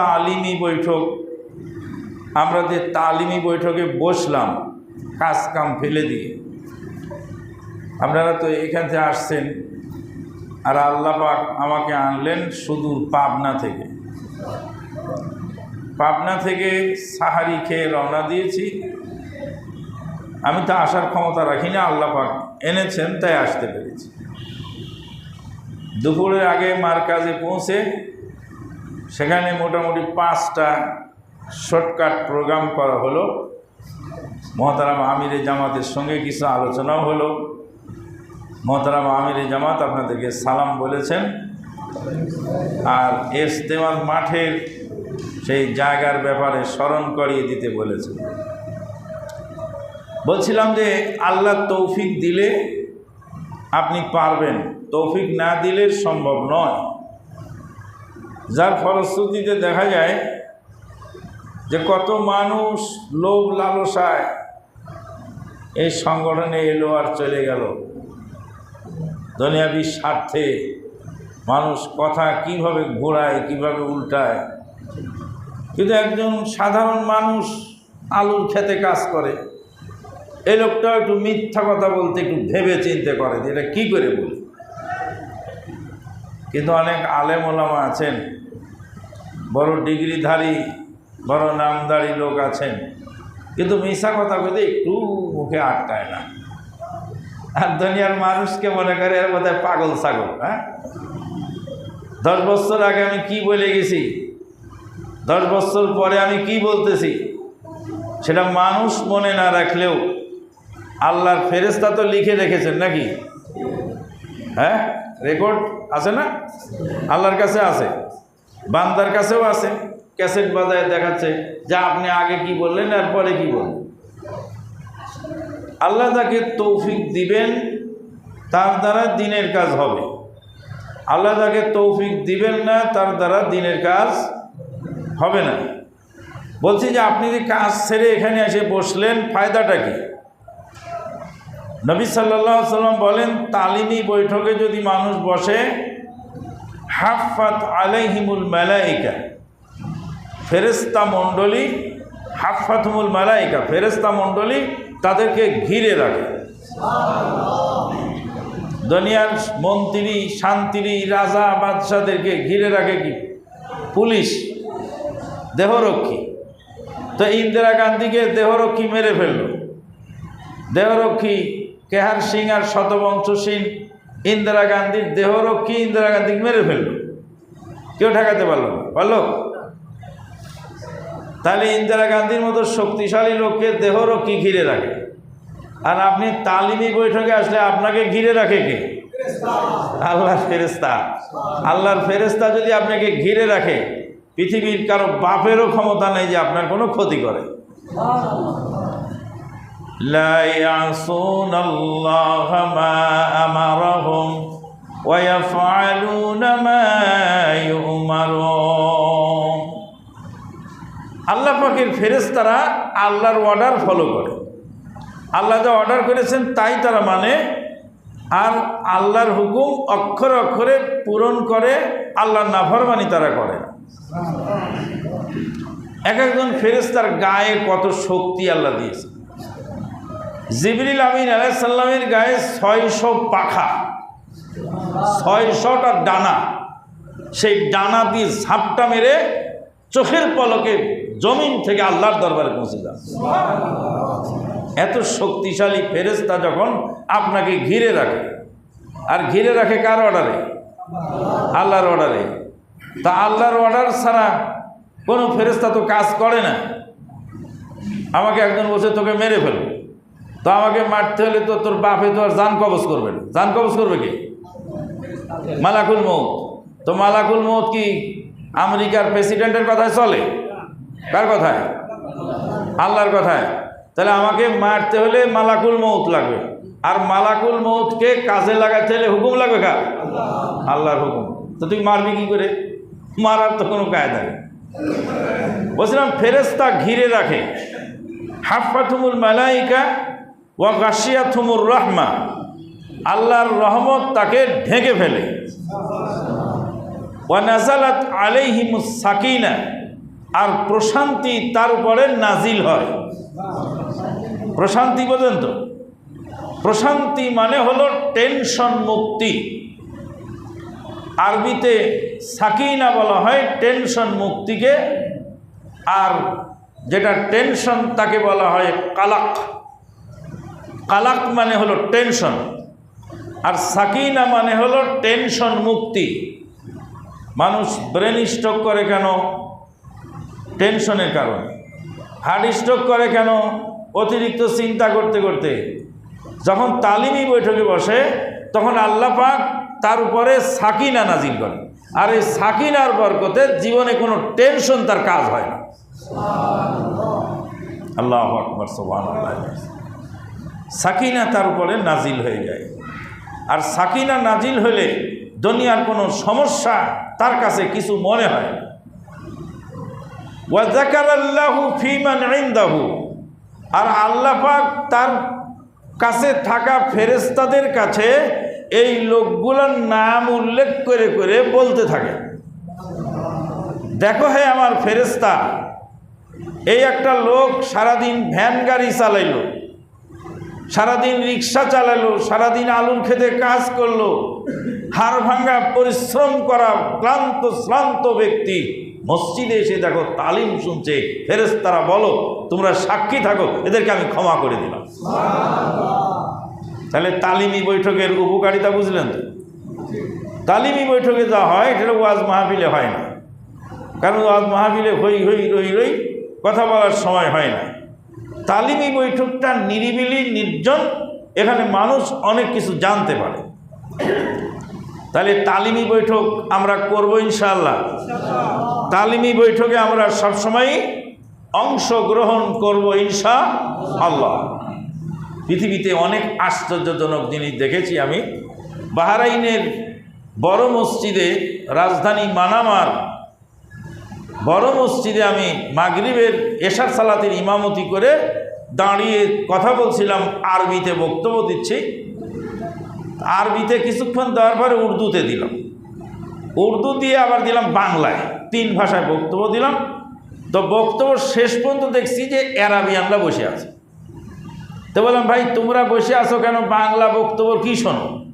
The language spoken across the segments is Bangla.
তালিমি বৈঠক। আমরা যে তালিমি বৈঠকে বসলাম, কাজ কাম ফেলে দিয়ে। আপনারা তো এখান থেকে আসছেন আর আল্লাহ পাক আমাকে আনলেন সুদূর পাবনা থেকে। পাবনা থেকে সাহারি খেয়ে রওনা দিয়েছি। আমি তো আসার ক্ষমতা রাখি না, আল্লাহ পাক এনেছেন, তাই আসতে পেরেছি। দুপুরের আগে মার কাজে পৌঁছে সেখানে মোটামুটি পাঁচটা শর্টকাট প্রোগ্রাম করা হলো। মহতারাম আমিরে জামাতের সঙ্গে কিছু আলোচনাও হলো। মহতারাম আমিরে জামাত আপনাদেরকে সালাম বলেছেন। আর এস্তেমাল মাঠের সেই জায়গার ব্যাপারে স্মরণ করিয়ে দিতে বলেছেন। বলছিলাম যে আল্লাহ তৌফিক দিলে আপনি পারবেন, তৌফিক না দিলে সম্ভব নয়। যার ফলশ্রুতিতে দেখা যায় যে কত মানুষ লোভ লালসায় এই সংগঠনে এলো আর চলে গেল। দুনিয়াবি স্বার্থে মানুষ কথা কীভাবে ঘোরায়, কীভাবে উল্টায়। কিন্তু একজন সাধারণ মানুষ আলুর খেতে কাজ করে। এই লোকটা একটু মিথ্যা কথা বলতে, একটু ভেবে চিনতে করে এটা কী করে বলি? কিন্তু অনেক আলেম ওলামা আছেন বড় ডিগ্রিধারী, বড় নামদারি লোক আছেন। কিন্তু মিশা কথা বলতে একটু মুখে আটকায় না। আর দুনিয়ার মানুষকে মনে করে এর বোধ পাগল ছাগল হ্যাঁ? দশ বছর আগে আমি কি বলে গেছি? দশ বছর পরে আমি কি বলতেছি? সেটা মানুষ মনে না রাখলেও আল্লাহর ফেরেস্তা তো লিখে রেখেছেন নাকি? হ্যাঁ? রেকর্ড আছে না? আল্লাহর কাছে আছে। বান্দার কাছেও আছে, ক্যাসেট বাজায় দেখাচ্ছে, যে আপনি আগে কি বললেন আর পরে কি বললেন? আল্লাহ তাকে তৌফিক দিবেন, তার দ্বারা দিনের কাজ হবে। আল্লাহ তাকে তৌফিক দিবেন না, তার দ্বারা দিনের কাজ হবে না। বলছি যে আপনি যে কাজ ছেড়ে এখানে এসে বসলেন, ফায়দাটা কি? নবী সাল্লাহ সাল্লাম বলেন, তালিমি বৈঠকে যদি মানুষ বসে হাফাত আলাইহিমুল মালাইকা। ফেরেস্তা মণ্ডলী হাফাতমুল মালাইকা। ফেরেস্তা মণ্ডলী তাদেরকে ঘিরে রাখে। দুনিয়ার মন্ত্রী, শান্তিরি, রাজা, বাদশাদেরকে ঘিরে রাখে কি? পুলিশ, দেহরক্ষী। তো ইন্দিরা গান্ধীকে দেহরক্ষী মেরে ফেলল। দেহরক্ষী কেহার সিং আর শতবংশ সিং ইন্দিরা গান্ধীর দেহরক্ষী ইন্দিরা গান্ধীকে মেরে ফেলল। কেউ ঠেকাতে পারল পারল? তাহলে ইন্দিরা গান্ধীর মতো শক্তিশালী লোককে দেহরক্ষী ঘিরে রাখে। আর আপনি তালিমি বৈঠকে আসলে আপনাকে ঘিরে রাখে কে? আল্লাহর ফেরেস্তা আল্লাহর ফেরেস্তা যদি আপনাকে ঘিরে রাখে, পৃথিবীর কারও বাপেরও ক্ষমতা নেই যে আপনার কোনো ক্ষতি করে। لا يعصون الله ما أمرهم ويفعلون ما يؤمرون আল্লাহ পাকের ফেরেস্তারা আল্লাহর অর্ডার ফলো করে আল্লাহ যা অর্ডার করেছেন তাই তারা মানে আর আল্লাহর হুকুম অক্ষরে অক্ষরে পূরণ করে আল্লাহর নাফরমানি তারা করে না এক একজন ফেরেস্তার গায়ে কত শক্তি আল্লাহ দিয়েছে জিবরিল আমিন আলাইসাল্লামের গায়ে ছয়শো পাখা, ছয়শটা ডানা। সেই ডানা দিয়ে ঝাপটা মেরে চোখের পলকে জমিন থেকে আল্লাহর দরবারে পৌঁছে যান। এত শক্তিশালী ফেরেস্তা যখন আপনাকে ঘিরে রাখে, আর ঘিরে রাখে কার অর্ডারে? আল্লাহর অর্ডারে। তা আল্লাহর অর্ডার ছাড়া কোনো ফেরেস্তা তো কাজ করে না। আমাকে একজন বসে তোকে মেরে ফেলবে। তো আমাকে মারতে হলে তো তোর বাপে তো আর যান কবজ করবে না। যান কবজ করবে কে? মালাকুল মৌত তো মালাকুল মৌত কি আমেরিকার প্রেসিডেন্টের কথায় চলে? কার কথায়? আল্লাহর কথায়। তাহলে আমাকে মারতে হলে মালাকুল মৌত লাগবে। আর মালাকুল মৌতকে কাজে লাগাতে হলে হুকুম লাগবে কার? আল্লাহর হুকুম। তো তুই মারবি কি করে? মারার তো কোনো কায়দা নেই। বলছিলাম ফেরেস্তা ঘিরে রাখে। হাফাথুমুল মালাইকা ওয়া গাশিয়াথুমুর রহমা, আল্লাহর রহমত তাকে ঢেকে ফেলে। ওয়া নাজালাত আলাইহিমুস সাকিনা, আর প্রশান্তি তার উপরে নাজিল হয়। প্রশান্তি বোঝেন তো? প্রশান্তি মানে হলো টেনশন মুক্তি। আরবিতে সাকিনা বলা হয় টেনশন মুক্তিকে, আর যেটা টেনশন তাকে বলা হয় কালাক। কালাক মানে হলো টেনশন, আর সাকিনা মানে হলো টেনশন মুক্তি। মানুষ ব্রেন স্ট্রোক করে কেন? টেনশনের কারণে। হার্ট স্ট্রোক করে কেন? অতিরিক্ত চিন্তা করতে করতে। যখন তালিমি বৈঠকে বসে, তখন আল্লাহ পাক তার উপরে সাকিনা নাজিল করে আর এই সাকিনার বরকতে জীবনে কোনো টেনশন তার কাজ হয় না। আল্লাহ আকবর সোবান সাকিনা তার উপরে নাজিল হয়ে যায়। আর সাকিনা নাজিল হলে দুনিয়ার কোনো সমস্যা তার কাছে কিছু মনে হয় আর আল্লাহ পাক তার কাছে থাকা ফেরেস্তাদের কাছে এই লোকগুলোর নাম উল্লেখ করে করে বলতে থাকে। দেখো হে আমার ফেরেস্তা এই একটা লোক সারাদিন ভ্যান গাড়ি চালাইলো। সারাদিন রিক্সা চালালো, সারাদিন আলুর খেতে কাজ করল, হাড় ভাঙ্গা পরিশ্রম করা ক্লান্ত, শ্রান্ত ব্যক্তি। মসজিদে এসে দেখো তালিম শুনছে ফেরেস্তারা বলো, তোমরা সাক্ষী থাকো, এদেরকে আমি ক্ষমা করে দিলাম। তাহলে তালিমি বৈঠকের উপকারিতা বুঝলেন তো? তালিমি বৈঠকে যা হয়, সেটা ওয়াজ মাহফিলে হয় না। কারণ ওয়াজ মাহফিলে হই হই রই রই, কথা বলার সময় হয় না। তালিমি বৈঠকটা নিরিবিলি, নির্জন, এখানে মানুষ অনেক কিছু জানতে পারে। তাহলে তালিমি বৈঠক আমরা করব ইনশাআল্লাহ। তালিমি বৈঠকে আমরা সবসময় অংশগ্রহণ করব ইনশা আল্লাহ পৃথিবীতে অনেক আশ্চর্যজনক জিনিস দেখেছি আমি। বাহারাইনের বড় মসজিদে রাজধানী মানামার বড় মসজিদে আমি মাগরিবের এশার সালাতের ইমামতি করে দাঁড়িয়ে কথা বলছিলাম, আরবিতে বক্তব্য দিচ্ছি। আরবিতে কিছুক্ষণ দেওয়ার পরে উর্দুতে দিলাম। উর্দু দিয়ে আবার দিলাম বাংলায়। তিন ভাষায় বক্তব্য দিলাম। তো বক্তব্য শেষ পর্যন্ত দেখছি যে অ্যারাবিয়ানরা বসে আছে। তো বললাম, ভাই, তোমরা বসে আছো কেন? বাংলা বক্তব্য কী শোনো?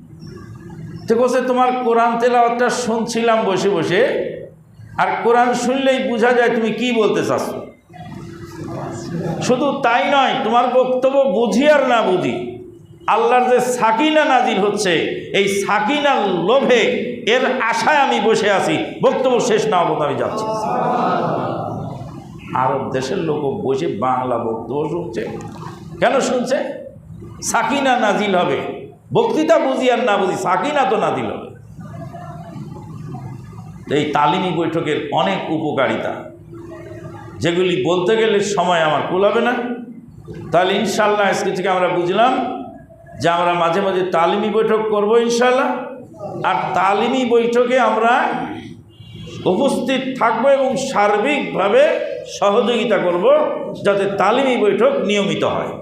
তো বলছে, তোমার কোরআন তেলাওয়াতটা শুনছিলাম বসে বসে। আর কোরআন শুনলেই বোঝা যায় তুমি কি বলতে চাচ্ছ। শুধু তাই নয়, তোমার বক্তব্য বুঝি আর না বুঝি, আল্লাহর যে সাকিনা নাজিল হচ্ছে, এই সাকিনার লোভে এর আশায় আমি বসে আছি, বক্তব্য শেষ না হব আমি যাচ্ছি। আরব দেশের লোকও বসে বাংলা বক্তব্য শুনছে। কেন শুনছে? সাকিনা নাজিল হবে, বক্তৃতা বুঝি আর না বুঝি, সাকিনা তো নাজিল হবে। তো এই তালিমি বৈঠকের অনেক উপকারিতা। যেগুলি বলতে গেলে সময় আমার কুলাবে না। তাহলে ইনশাল্লাহ আজকে থেকে আমরা বুঝলাম যে আমরা মাঝে মাঝে তালিমি বৈঠক করব ইনশাল্লাহ আর তালিমি বৈঠকে আমরা উপস্থিত থাকব এবং সার্বিকভাবে সহযোগিতা করব যাতে তালিমি বৈঠক নিয়মিত হয়।